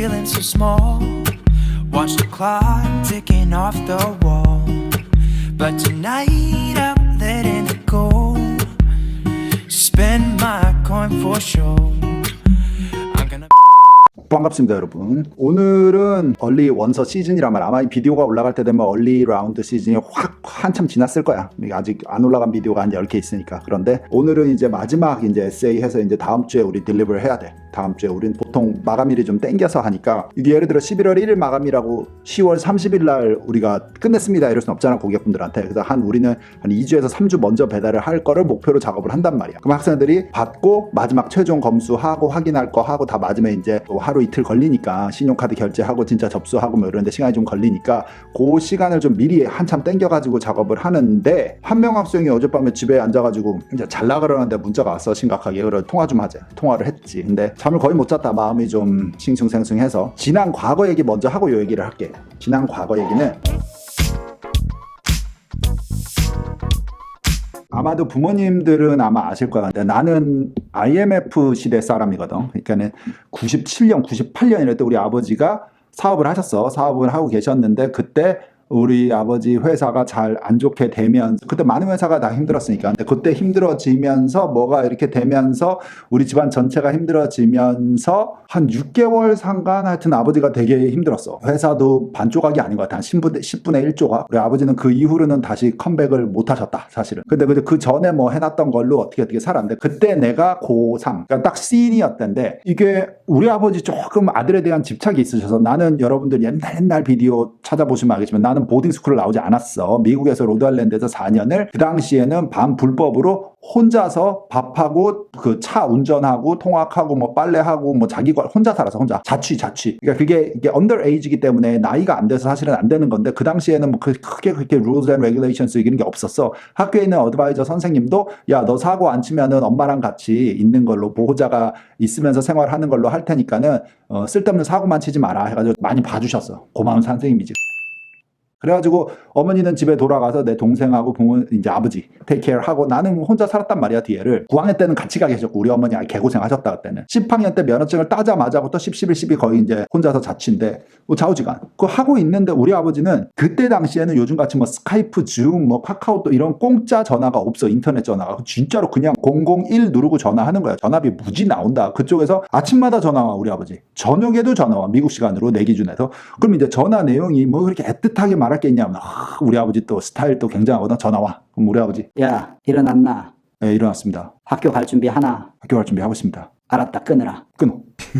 feeling so small. Watch the clock ticking off the wall. But tonight I'm letting it go. Spend my coin for sure. 반갑습니다 여러분 오늘은 얼리 원서 시즌이라면 아마 이 비디오가 올라갈 때 되면 얼리 라운드 시즌이 확 한참 지났을 거야 아직 안 올라간 비디오가 한 10개 있으니까 그런데 오늘은 이제 마지막 이제 에세이 해서 이제 다음 주에 우리 딜리버를 해야 돼 다음 주에 우린 보통 마감일이 좀 땡겨서 하니까 이게 예를 들어 11월 1일 마감이라고 10월 30일 날 우리가 끝냈습니다 이럴 순 없잖아 고객분들한테. 그래서 한 우리는 한 2주에서 3주 먼저 배달을 할 거를 목표로 작업을 한단 말이야. 그럼 학생들이 받고 마지막 최종 검수하고 확인할 거 하고 다 맞으면 이제 뭐 하루 이틀 걸리니까 신용카드 결제하고 진짜 접수하고 뭐 이런데 시간이 좀 걸리니까 그 시간을 좀 미리 한참 땡겨가지고 작업을 하는데 한 명 학생이 어젯밤에 집에 앉아가지고 이제 잘 나가려는데 문자가 왔어 심각하게. 그래 통화 좀 하자. 통화를 했지. 근데 잠을 거의 못 잤다 마음이 좀 싱숭생숭해서 지난 과거 얘기 먼저 하고 요 얘기를 할게 지난 과거 얘기는 아마도 부모님들은 아마 아실 거야. 근데 나는 IMF 시대 사람이거든. 그러니까는 97년, 98년 이럴 때 우리 아버지가 사업을 하셨어. 사업을 하고 계셨는데 그때 우리 아버지 회사가 잘 안 좋게 되면서 그때 많은 회사가 다 힘들었으니까. 근데 그때 힘들어지면서 뭐가 이렇게 되면서 우리 집안 전체가 힘들어지면서 한 6개월 상간 하여튼 아버지가 되게 힘들었어. 회사도 반 조각이 아닌 것 같아. 한 10분의, 10분의 1조각. 우리 아버지는 그 이후로는 다시 컴백을 못 하셨다 사실은. 근데 그- 그 전에 뭐 해놨던 걸로 어떻게 어떻게 살았는데 그때 내가 고3 그러니까 딱 시인이었던데 이게 우리 아버지 조금 아들에 대한 집착이 있으셔서 나는 여러분들 옛날 옛날 비디오 찾아보시면 알겠지만 나는 보딩 스쿨을 나오지 않았어. 미국에서 로드아일랜드에서 4년을 그 당시에는 반불법으로 혼자서 밥하고 그 차 운전하고 통학하고 뭐 빨래하고 뭐 자기 걸 혼자 살아서 혼자. 자취 자취. 그러니까 그게 이게 언더 에이지기 때문에 나이가 안 돼서 사실은 안 되는 건데 그 당시에는 뭐 그- 크게 그렇게 rules and regulations 이런 게 없었어. 학교에 있는 어드바이저 선생님도 야 너 사고 안 치면은 엄마랑 같이 있는 걸로 보호자가 있으면서 생활하는 걸로 할 테니까는 어, 쓸데없는 사고만 치지 마라 해가지고 많이 봐주셨어. 고마운 선생님이지 그래가지고 어머니는 집에 돌아가서 내 동생하고 부모 이제 아버지 테이크케어 하고 나는 혼자 살았단 말이야 뒤에를. 9학년 때는 같이 가 계셨고 우리 어머니 아주 개고생 하셨다 그때는. 10학년 때 면허증을 따자마자부터 10, 11, 12 거의 이제 혼자서 자취인데 뭐 좌우지간. 그거 하고 있는데 우리 아버지는 그때 당시에는 요즘같이 뭐 스카이프 줌 뭐 카카오 또 이런 공짜 전화가 없어 인터넷 전화가. 진짜로 그냥 001 누르고 전화하는 거야. 전화비 무지 나온다. 그쪽에서 아침마다 전화 와 우리 아버지. 저녁에도 전화 와 미국 시간으로 내 기준에서. 그럼 이제 전화 내용이 뭐 그렇게 애틋하게 말 할게 있냐면 아, 우리 아버지 또 스타일 또 굉장하거든 전화 와 그럼 우리 아버지 야, 일어났나? 네, 일어났습니다 학교 갈 준비 하나? 학교 갈 준비하고 있습니다 알았다, 끊으라. 끊어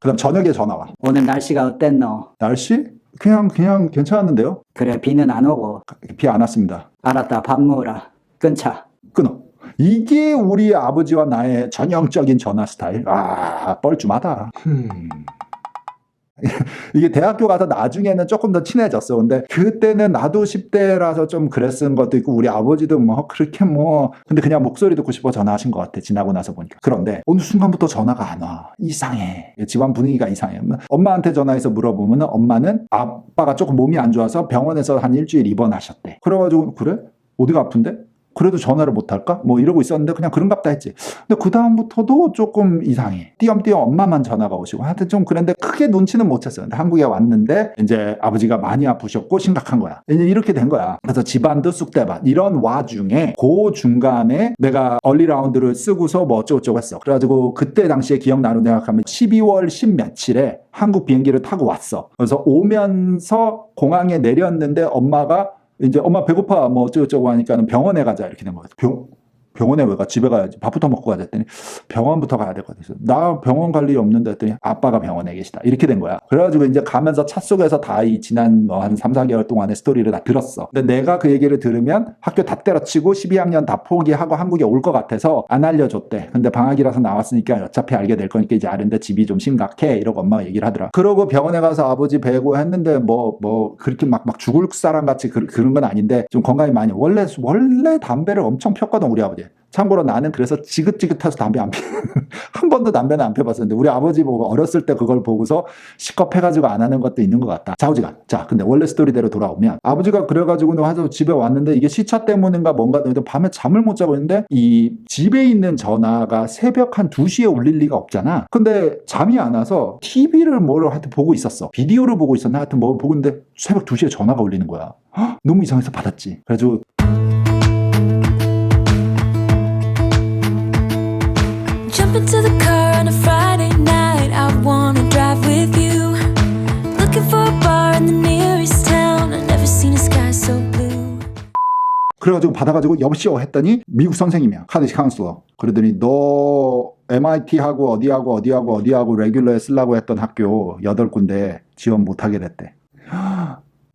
그다음 저녁에 전화 와 오늘 날씨가 어땠노? 날씨 그냥 그냥 괜찮았는데요 그래, 비는 안 오고. 비 안 왔습니다 알았다, 밥 먹으라. 끊자. 끊어. 이게 우리 아버지와 나의 전형적인 전화 스타일. 아, 뻘쭘하다. 흠. 이게 대학교 가서 나중에는 조금 더 친해졌어. 근데 그때는 나도 10대라서 좀 그랬은 것도 있고 우리 아버지도 뭐 그렇게 뭐 근데 그냥 목소리 듣고 싶어 전화하신 것 같아. 지나고 나서 보니까. 그런데 어느 순간부터 전화가 안 와. 이상해. 집안 분위기가 이상해. 엄마한테 전화해서 물어보면 엄마는 아빠가 조금 몸이 안 좋아서 병원에서 한 일주일 입원하셨대. 그래가지고 그래? 어디가 아픈데? 그래도 전화를 못 할까? 뭐 이러고 있었는데 그냥 그런갑다 했지. 근데 그 다음부터도 조금 이상해. 띄엄띄엄 엄마만 전화가 오시고 하여튼 좀 그런데 크게 눈치는 못 챘어요. 한국에 왔는데 이제 아버지가 많이 아프셨고 심각한 거야. 이제 이렇게 된 거야. 그래서 집안도 쑥대밭 이런 와중에 그 중간에 내가 얼리 라운드를 쓰고서 뭐 어쩌고저쩌고 했어. 그래가지고 그때 당시에 기억나는 생각하면 12월 10 며칠에 한국 비행기를 타고 왔어. 그래서 오면서 공항에 내렸는데 엄마가 이제 엄마 배고파 뭐 어쩌고저쩌고 하니까 는 병원에 가자 이렇게 된 거예요. 병 병원에 왜 가? 집에 가야지. 밥부터 먹고 가자 했더니 병원부터 가야 같아서 나 병원 갈 일이 없는데 했더니 아빠가 병원에 계시다. 이렇게 된 거야. 그래가지고 이제 가면서 차 속에서 다 이 지난 뭐 한 3, 4개월 동안의 스토리를 다 들었어. 근데 내가 그 얘기를 들으면 학교 다 때려치고 12학년 다 포기하고 한국에 올 것 같아서 안 알려줬대. 근데 방학이라서 나왔으니까 어차피 알게 될 거니까 이제 아는데 집이 좀 심각해. 이러고 엄마가 얘기를 하더라. 그러고 병원에 가서 아버지 뵈고 했는데 뭐, 뭐, 그렇게 막, 막 죽을 사람 같이 그, 그런 건 아닌데 좀 건강이 많이. 원래, 원래 담배를 엄청 폈거든, 우리 아버지. 참고로 나는 그래서 지긋지긋해서 담배 안 피, 한 번도 담배는 안 펴봤었는데 우리 아버지 보고 어렸을 때 그걸 보고서 시겁해가지고 안 하는 것도 있는 것 같다. 자우지간. 자, 근데 원래 스토리대로 돌아오면 아버지가 그래가지고 와서 집에 왔는데 이게 시차 때문인가 뭔가 밤에 잠을 못 자고 있는데 이 집에 있는 전화가 새벽 한 2시에 울릴 리가 없잖아. 근데 잠이 안 와서 TV를 뭘 하여튼 보고 있었어. 비디오를 보고 있었나 하여튼 뭐 보고 있는데 새벽 2시에 전화가 울리는 거야. 헉, 너무 이상해서 받았지. 그래가지고 그래가지고 받아가지고 여보시오 했더니 미국 선생님이야 카네시 카운슬러 그러더니 너 MIT하고 어디하고 어디하고 어디하고 레귤러에 쓰려고 했던 학교 여덟 군데 지원 못하게 됐대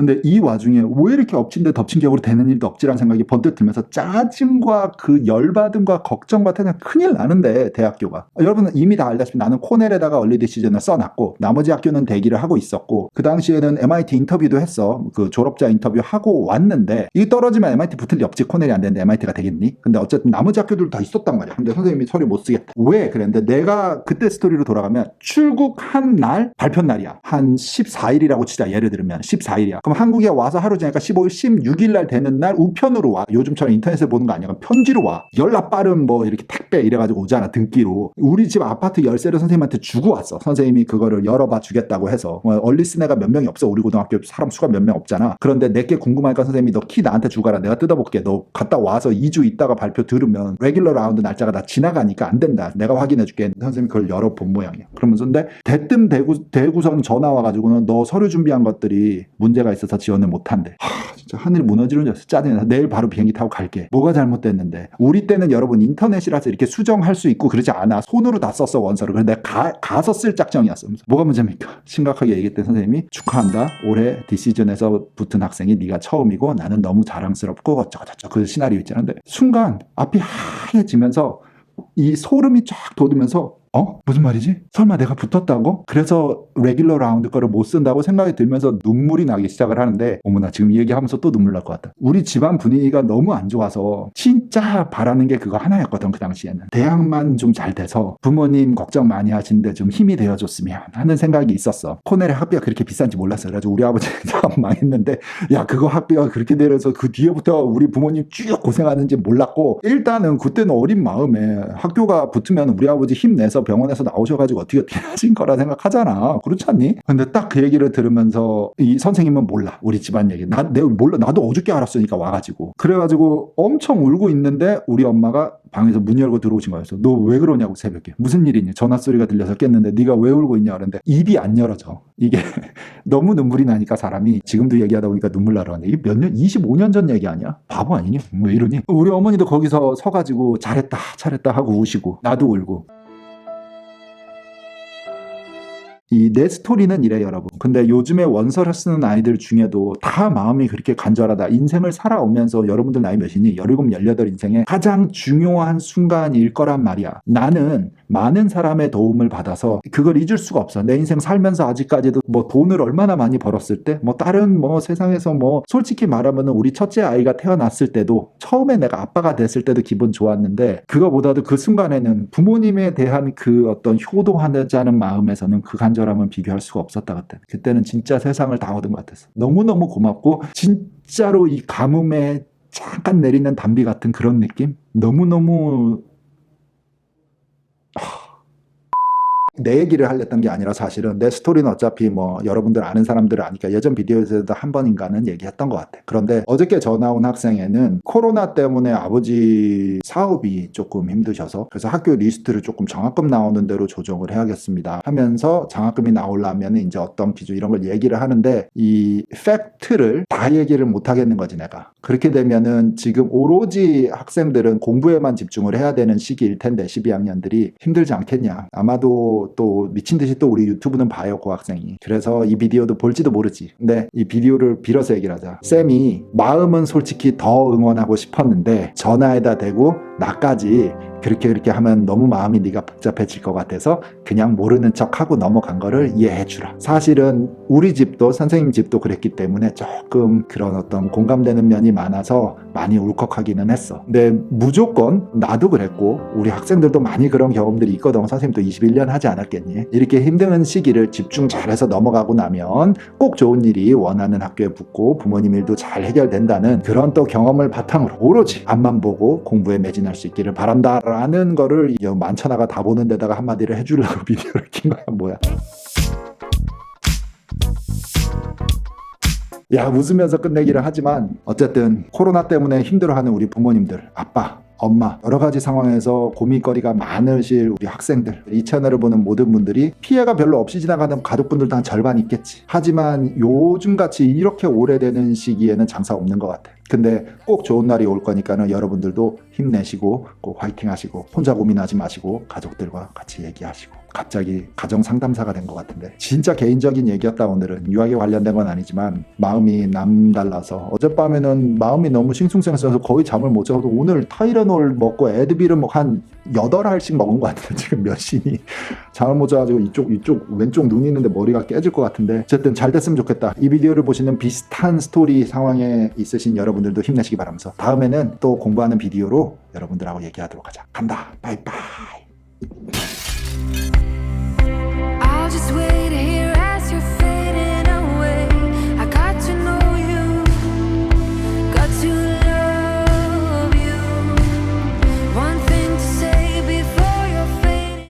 근데 이 와중에 왜 이렇게 엎친 데 덮친 격으로 되는 일도 없지라는 생각이 번뜩 들면서 짜증과 그 열받음과 걱정과 그냥 큰일 나는데 대학교가. 여러분은 이미 다 알다시피 나는 코넬에다가 얼리 디시전을 써놨고 나머지 학교는 대기를 하고 있었고 그 당시에는 MIT 인터뷰도 했어. 그 졸업자 인터뷰 하고 왔는데 이 떨어지면 MIT 붙을 리 없지. 코넬이 안 되는데 MIT가 되겠니? 근데 어쨌든 나머지 학교들도 다 있었단 말이야. 근데 선생님이 서류 못 쓰겠다. 왜 그랬는데 내가 그때 스토리로 돌아가면 출국한 날 발표 날이야. 한 14일이라고 치자. 예를 들면 14일이야 그럼 한국에 와서 하루 지나니까 15일 16일 날 되는 날 우편으로 와. 요즘처럼 인터넷에 보는 거 아니야 그럼 편지로 와. 연락 빠른 뭐 이렇게 택배 이래가지고 오잖아 등기로. 우리 집 아파트 열쇠를 선생님한테 주고 왔어. 선생님이 그거를 열어봐 주겠다고 해서. 뭐 얼리스네가 몇 명이 없어. 우리 고등학교 사람 수가 몇 명 없잖아. 그런데 내게 궁금하니까 선생님이 너 키 나한테 주가라. 내가 뜯어볼게. 너 갔다 와서 2주 있다가 발표 들으면 레귤러 라운드 날짜가 다 지나가니까 안 된다. 내가 확인해줄게. 선생님이 그걸 열어본 모양이야. 그러면서 근데 대뜸 대구, 대구선 전화 와가지고는 너 서류 준비한 것들이 문제가 있어 서 지원을 못한대. 하 진짜. 하늘이 무너지는 줄 알았어. 짜증나 내일 바로 비행기 타고 갈게. 뭐가 잘못됐는데? 우리 때는 여러분 인터넷이라서 이렇게 수정할 수 있고 그러지 않아. 손으로 다 썼어 원서를. 내가 가, 가서 쓸 작정이었어. 뭐가 문제입니까? 심각하게 얘기했더니 선생님이 축하한다. 올해 디시전에서 붙은 학생이 네가 처음이고 나는 너무 자랑스럽고 어쩌고저쩌고 그 시나리오 있잖아. 근데 순간 앞이 하얘지면서 이 소름이 쫙 돋으면서 어? 무슨 말이지? 설마 내가 붙었다고? 그래서 레귤러 라운드 거를 못 쓴다고 생각이 들면서 눈물이 나기 시작을 하는데 어머나 지금 이 얘기하면서 또 눈물 날 것 같다. 우리 집안 분위기가 너무 안 좋아서 진짜 바라는 게 그거 하나였거든 그 당시에는. 대학만 좀 잘 돼서 부모님 걱정 많이 하시는데 좀 힘이 되어줬으면 하는 생각이 있었어. 코넬의 학비가 그렇게 비싼지 몰랐어. 그래가지고 우리 아버지 참 망했는데 야 그거 학비가 그렇게 내려서 그 뒤에부터 우리 부모님 쭉 고생하는지 몰랐고 일단은 그때는 어린 마음에 학교가 붙으면 우리 아버지 힘내서 병원에서 나오셔가지고 어떻게 어떻게 하신 거라 생각하잖아. 그렇지 않니? 근데 딱 그 얘기를 들으면서 이 선생님은 몰라. 우리 집안 얘기. 나, 내가 몰라. 나도 어저께 알았으니까 와가지고. 그래가지고 엄청 울고 있는데 우리 엄마가 방에서 문 열고 들어오신 거였어. 너 왜 그러냐고 새벽에. 무슨 일이니? 전화 소리가 들려서 깼는데 네가 왜 울고 있냐 그랬는데 입이 안 열어져. 이게 너무 눈물이 나니까 사람이 지금도 얘기하다 보니까 눈물 왔네. 이게 몇 년? 25년 전 얘기 아니야? 바보 아니니? 왜 이러니? 우리 어머니도 거기서 서가지고 잘했다, 잘했다 하고 우시고 나도 울고. 이 내 스토리는 이래 여러분. 근데 요즘에 원서를 쓰는 아이들 중에도 다 마음이 그렇게 간절하다. 인생을 살아오면서 여러분들 나이 몇이니? 17, 18 인생에 가장 중요한 순간일 거란 말이야. 나는 많은 사람의 도움을 받아서 그걸 잊을 수가 없어. 내 인생 살면서 아직까지도 뭐 돈을 얼마나 많이 벌었을 때, 뭐 다른 뭐 세상에서 뭐 솔직히 말하면 우리 첫째 아이가 태어났을 때도 처음에 내가 아빠가 됐을 때도 기분 좋았는데 그거보다도 그 순간에는 부모님에 대한 그 어떤 효도하자는 마음에서는 그 간절 함은 비교할 수가 없었다 그때. 그때는 진짜 세상을 다 얻은 것 같았어. 너무너무 고맙고 진짜로 이 가뭄에 잠깐 내리는 단비 같은 그런 느낌? 너무너무 내 얘기를 하려던 게 아니라 사실은 내 스토리는 어차피 뭐 여러분들 아는 사람들을 아니까 예전 비디오에서도 한 번인가는 얘기했던 것 같아. 그런데 어저께 전화 온 학생에는 코로나 때문에 아버지 사업이 조금 힘드셔서 그래서 학교 리스트를 조금 장학금 나오는 대로 조정을 해야겠습니다 하면서 장학금이 나오려면 이제 어떤 기준 이런 걸 얘기를 하는데 이 팩트를 다 얘기를 못 하겠는 거지 내가. 그렇게 되면은 지금 오로지 학생들은 공부에만 집중을 해야 되는 시기일 텐데 12학년들이 힘들지 않겠냐. 아마도 또 미친 듯이 또 우리 유튜브는 봐요 고 학생이. 그래서 이 비디오도 볼지도 모르지. 근데 이 비디오를 빌어서 얘기를 하자. 쌤이 마음은 솔직히 더 응원하고 싶었는데 전화에다 대고 나까지 그렇게 그렇게 하면 너무 마음이 네가 복잡해질 것 같아서 그냥 모르는 척하고 넘어간 거를 이해해 주라. 사실은 우리 집도 선생님 집도 그랬기 때문에 조금 그런 어떤 공감되는 면이 많아서 많이 울컥하기는 했어. 근데 무조건 나도 그랬고 우리 학생들도 많이 그런 경험들이 있거든. 선생님도 21년 하지 않았겠니? 이렇게 힘든 시기를 집중 잘해서 넘어가고 나면 꼭 좋은 일이 원하는 학교에 붙고 부모님 일도 잘 해결된다는 그런 또 경험을 바탕으로 오로지 앞만 보고 공부에 매진 할 수 있기를 바란다라는 거를 이 만천하가 다 보는 데다가 한마디를 해주려고 비디오를 킨 거야. 뭐야. 야 웃으면서 끝내기를 하지만 어쨌든 코로나 때문에 힘들어하는 우리 부모님들 아빠 엄마. 여러 가지 상황에서 고민거리가 많으실 우리 학생들. 이 채널을 보는 모든 분들이 피해가 별로 없이 지나가는 가족분들도 한 절반 있겠지. 하지만 요즘같이 이렇게 오래되는 시기에는 장사 없는 것 같아. 근데 꼭 좋은 날이 올 거니까는 여러분들도 힘내시고 꼭 화이팅 하시고 혼자 고민하지 마시고 가족들과 같이 얘기하시고 갑자기 가정 상담사가 된 것 같은데. 진짜 개인적인 얘기였다 오늘은. 유학에 관련된 건 아니지만 마음이 남달라서. 어젯밤에는 마음이 너무 싱숭생숭해서 거의 잠을 못 자고 오늘 타이레놀 먹고 에드빌을 뭐한 8알씩 먹은 것 같은데 지금 몇 시니 잠을 못 자가지고 이쪽 이쪽 왼쪽 눈이 있는데 머리가 깨질 것 같은데. 어쨌든 잘 됐으면 좋겠다. 이 비디오를 보시는 비슷한 스토리 상황에 있으신 여러분들도 힘내시기 바라면서 다음에는 또 공부하는 비디오로 여러분들하고 얘기하도록 하자. 간다. 바이바이